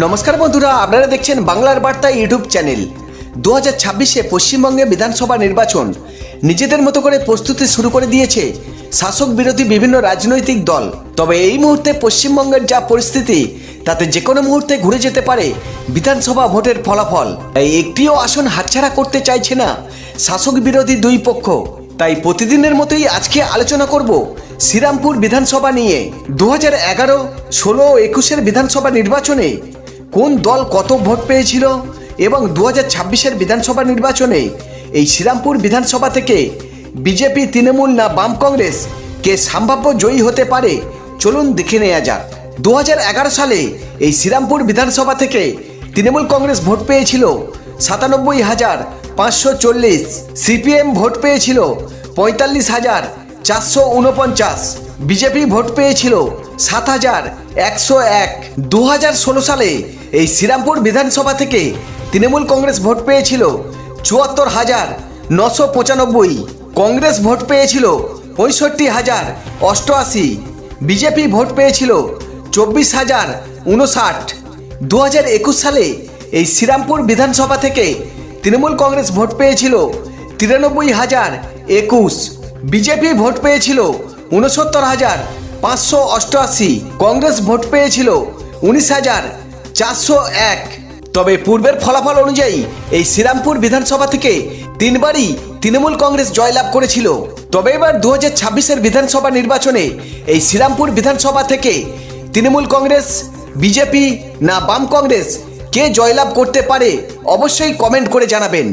নমস্কার বন্ধুরা, আপনারা দেখছেন বাংলার বার্তা ইউটিউব চ্যানেল। দু হাজার ছাব্বিশে পশ্চিমবঙ্গে বিধানসভা নির্বাচন। নিজেদের মতো করে প্রস্তুতি শুরু করে দিয়েছে শাসক বিরোধী বিভিন্ন রাজনৈতিক দল। তবে এই মুহূর্তে পশ্চিমবঙ্গের যা পরিস্থিতি, তাতে যে কোনো মুহূর্তে ঘুরে যেতে পারে বিধানসভা ভোটের ফলাফল। তাই একটিও আসন হাতছাড়া করতে চাইছে না শাসক বিরোধী দুই পক্ষ। তাই প্রতিদিনের মতোই আজকে আলোচনা করব শ্রীরামপুর বিধানসভা নিয়ে। দু হাজার এগারো, ষোলো একুশের বিধানসভা নির্বাচনে কোন দল কত ভোট পেয়েছিল? এবং দু হাজার ছাব্বিশের বিধানসভা নির্বাচনে এই শ্রীরামপুর বিধানসভা থেকে বিজেপি, তৃণমূল না বাম কংগ্রেস, কে সম্ভাব্য জয়ী হতে পারে? চলুন দেখে নেওয়া যাক। দু হাজার এগারো সালে এই শ্রীরামপুর বিধানসভা থেকে তৃণমূল কংগ্রেস ভোট পেয়েছিল সাতানব্বই হাজার পাঁচশো চল্লিশ, সিপিএম ভোট পেয়েছিল পঁয়তাল্লিশ হাজার চারশো উনপঞ্চাশ। বিজেপি ভোট পেয়েছিল সাত হাজার একশো এক। দু হাজার ষোলো সালে এই শ্রীরামপুর বিধানসভা থেকে তৃণমূল কংগ্রেস ভোট পেয়েছিল চুয়াত্তর হাজার নশো পঁচানব্বই। কংগ্রেস ভোট পেয়েছিল পঁয়ষট্টি হাজার অষ্টআশি। বিজেপি ভোট পেয়েছিল চব্বিশ হাজার উনষাট। দু হাজার একুশ সালে এই শ্রীরামপুর বিধানসভা থেকে তৃণমূল কংগ্রেস ভোট পেয়েছিল তিরানব্বই হাজার একুশ। বিজেপি ভোট পেয়েছিল উনসত্তর হাজার পাঁচশো অষ্টআশি কংগ্রেস ভোট পেয়েছিল উনিশ হাজার চারশো এক। তবে পূর্বের ফলাফল অনুযায়ী এই শ্রীরামপুর বিধানসভা থেকে তিনবারই তৃণমূল কংগ্রেস জয়লাভ করেছিল। তবে এবার দু হাজার ছাব্বিশের বিধানসভা নির্বাচনে এই শ্রীরামপুর বিধানসভা থেকে তৃণমূল কংগ্রেস, বিজেপি না বাম কংগ্রেস কে জয়লাভ করতে পারে অবশ্যই কমেন্ট করে জানাবেন।